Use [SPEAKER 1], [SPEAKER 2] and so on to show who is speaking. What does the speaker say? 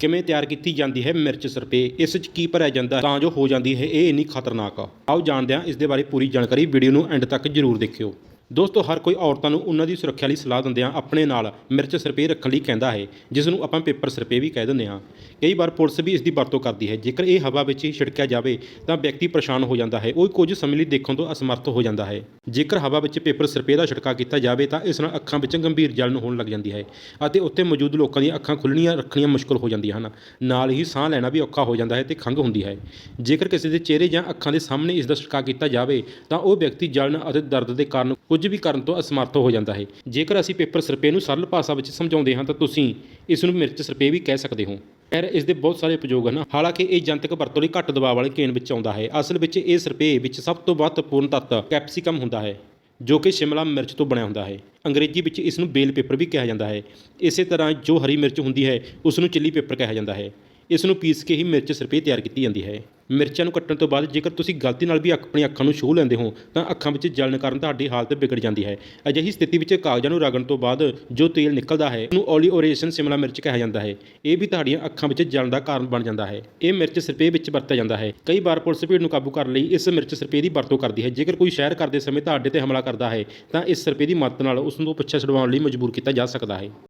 [SPEAKER 1] ਕਿਵੇਂ ਤਿਆਰ ਕੀਤੀ ਜਾਂਦੀ ਹੈ ਮਿਰਚ ਸਰਪੇ ਇਸ 'ਚ ਕੀ ਭਰਿਆ ਜਾਂਦਾ ਤਾਂ ਜੋ ਹੋ ਜਾਂਦੀ ਹੈ ਇਹ ਇੰਨੀ ਖਤਰਨਾਕ। ਆਓ ਜਾਣਦੇ ਹਾਂ ਇਸ ਦੇ ਬਾਰੇ ਪੂਰੀ ਜਾਣਕਾਰੀ ਵੀਡੀਓ ਨੂੰ ਐਂਡ ਤੱਕ ਜ਼ਰੂਰ ਦੇਖਿਓ। ਦੋਸਤੋ, ਹਰ ਕੋਈ ਔਰਤਾਂ ਨੂੰ ਉਹਨਾਂ ਦੀ ਸੁਰੱਖਿਆ ਲਈ ਸਲਾਹ ਦਿੰਦਿਆਂ ਆਪਣੇ ਨਾਲ ਮਿਰਚ ਸਰਪੇ ਰੱਖਣ ਲਈ ਕਹਿੰਦਾ ਹੈ, ਜਿਸ ਨੂੰ ਆਪਾਂ ਪੇਪਰ ਸਰਪੇ ਵੀ ਕਹਿ ਦਿੰਦੇ ਹਾਂ। ਕਈ ਵਾਰ ਪੁਲਿਸ ਵੀ ਇਸ ਦੀ ਵਰਤੋਂ ਕਰਦੀ ਹੈ। ਜੇਕਰ ਇਹ ਹਵਾ ਵਿੱਚ ਹੀ ਛਿੜਕਿਆ ਜਾਵੇ, ਤਾਂ ਵਿਅਕਤੀ ਪਰੇਸ਼ਾਨ ਹੋ ਜਾਂਦਾ ਹੈ। ਉਹ ਕੁਝ ਸਮੇਂ ਲਈ ਦੇਖਣ ਤੋਂ ਅਸਮਰਥ ਹੋ ਜਾਂਦਾ ਹੈ। ਜੇਕਰ ਹਵਾ ਵਿੱਚ ਪੇਪਰ ਸਰਪੇ ਦਾ ਛਿੜਕਾ ਕੀਤਾ ਜਾਵੇ, ਤਾਂ ਇਸ ਨਾਲ ਅੱਖਾਂ ਵਿੱਚ ਗੰਭੀਰ ਜਲਨ ਹੋਣ ਲੱਗ ਜਾਂਦੀ ਹੈ ਅਤੇ ਉੱਥੇ ਮੌਜੂਦ ਲੋਕਾਂ ਦੀਆਂ ਅੱਖਾਂ ਖੁੱਲਣੀਆਂ ਰੱਖਣੀਆਂ ਮੁਸ਼ਕਲ ਹੋ ਜਾਂਦੀਆਂ ਹਨ। ਨਾਲ ਹੀ ਸਾਹ ਲੈਣਾ ਵੀ ਔਖਾ ਹੋ ਜਾਂਦਾ ਹੈ ਤੇ ਖੰਘ ਹੁੰਦੀ ਹੈ। ਜੇਕਰ ਕਿਸੇ ਦੇ ਚਿਹਰੇ ਜਾਂ ਅੱਖਾਂ ਦੇ ਸਾਹਮਣੇ ਇਸ ਦਾ ਛਿੜਕਾ ਕੀਤਾ ਜਾਵੇ, ਤਾਂ ਉਹ ਵਿਅਕਤੀ ਜਲਨ ਅਤੇ ਦਰਦ ਦੇ ਕਾਰਨ ਕੁਝ ਵੀ ਕਰਨ ਤੋਂ ਅਸਮਰਥ ਹੋ ਜਾਂਦਾ ਹੈ। ਜੇਕਰ ਅਸੀਂ ਪੇਪਰ ਸਰਪੇ ਨੂੰ ਸਰਲ ਭਾਸ਼ਾ ਵਿੱਚ ਸਮਝਾਉਂਦੇ ਹਾਂ ਤਾਂ ਤੁਸੀਂ ਇਸ ਨੂੰ ਮਿਰਚ ਸਰਪੇ ਵੀ ਕਹਿ ਸਕਦੇ ਹੋ। ਖੈਰ, ਇਸ ਦੇ ਬਹੁਤ ਸਾਰੇ ਉਪਯੋਗ ਹਨ। ਹਾਲਾਂਕਿ ਇਹ ਜਨਤਕ ਵਰਤੋਂ ਲਈ ਘੱਟ ਦਬਾਅ ਵਾਲੇ ਕੇਨ ਵਿੱਚ ਆਉਂਦਾ ਹੈ। ਅਸਲ ਵਿੱਚ ਇਹ ਸਰਪੇ ਵਿੱਚ ਸਭ ਤੋਂ ਮਹੱਤਵਪੂਰਨ ਤੱਤ ਕੈਪਸਿਕਮ ਹੁੰਦਾ ਹੈ, ਜੋ ਕਿ ਸ਼ਿਮਲਾ ਮਿਰਚ ਤੋਂ ਬਣਿਆ ਹੁੰਦਾ ਹੈ। ਅੰਗਰੇਜ਼ੀ ਵਿੱਚ ਇਸ ਨੂੰ ਬੇਲ ਪੇਪਰ ਵੀ ਕਿਹਾ ਜਾਂਦਾ ਹੈ। ਇਸੇ ਤਰ੍ਹਾਂ ਜੋ ਹਰੀ ਮਿਰਚ ਹੁੰਦੀ ਹੈ, ਉਸ ਨੂੰ ਚਿੱਲੀ ਪੇਪਰ ਕਿਹਾ ਜਾਂਦਾ ਹੈ। ਇਸ ਨੂੰ ਪੀਸ ਕੇ ਹੀ ਮਿਰਚ ਸਰਪੇ ਤਿਆਰ ਕੀਤੀ ਜਾਂਦੀ ਹੈ। ਮਿਰਚਾਂ ਨੂੰ ਕੱਟਣ ਤੋਂ ਬਾਅਦ ਜੇਕਰ ਤੁਸੀਂ ਗਲਤੀ ਨਾਲ ਵੀ ਆਪਣੀ ਅੱਖਾਂ ਨੂੰ ਛੂਹ ਲੈਂਦੇ ਹੋ, ਤਾਂ ਅੱਖਾਂ ਵਿੱਚ ਜਲਣ ਕਾਰਨ ਤੁਹਾਡੀ ਹਾਲਤ ਵਿਗੜ ਜਾਂਦੀ ਹੈ। ਅਜਿਹੀ ਸਥਿਤੀ ਵਿੱਚ ਕਾਗਜ਼ਾਂ ਨੂੰ ਰਗੜਨ ਤੋਂ ਬਾਅਦ ਜੋ ਤੇਲ ਨਿਕਲਦਾ ਹੈ, ਉਹਨੂੰ ਓਲੀਓਰੇਸ਼ਨ ਸ਼ਿਮਲਾ ਮਿਰਚ ਕਿਹਾ ਜਾਂਦਾ ਹੈ। ਇਹ ਵੀ ਤੁਹਾਡੀਆਂ ਅੱਖਾਂ ਵਿੱਚ ਜਲਣ ਦਾ ਕਾਰਨ ਬਣ ਜਾਂਦਾ ਹੈ। ਇਹ ਮਿਰਚ ਸਰਪੇ ਵਿੱਚ ਵਰਤਿਆ ਜਾਂਦਾ ਹੈ। ਕਈ ਵਾਰ ਪੁਲਿਸ ਭੀੜ ਨੂੰ ਕਾਬੂ ਕਰਨ ਲਈ ਇਸ ਮਿਰਚ ਸਰਪੇ ਦੀ ਵਰਤੋਂ ਕਰਦੀ ਹੈ। ਜੇਕਰ ਕੋਈ ਸ਼ਹਿਰ ਕਰਦੇ ਸਮੇਂ ਤੁਹਾਡੇ ਤੇ ਹਮਲਾ ਕਰਦਾ ਹੈ, ਤਾਂ ਇਸ ਸਰਪੇ ਦੀ ਮਦਦ ਨਾਲ ਉਸ ਨੂੰ ਪਿੱਛੇ ਛੁਡਵਾਉਣ ਲਈ ਮਜਬੂਰ ਕੀਤਾ ਜਾ ਸਕਦਾ ਹੈ।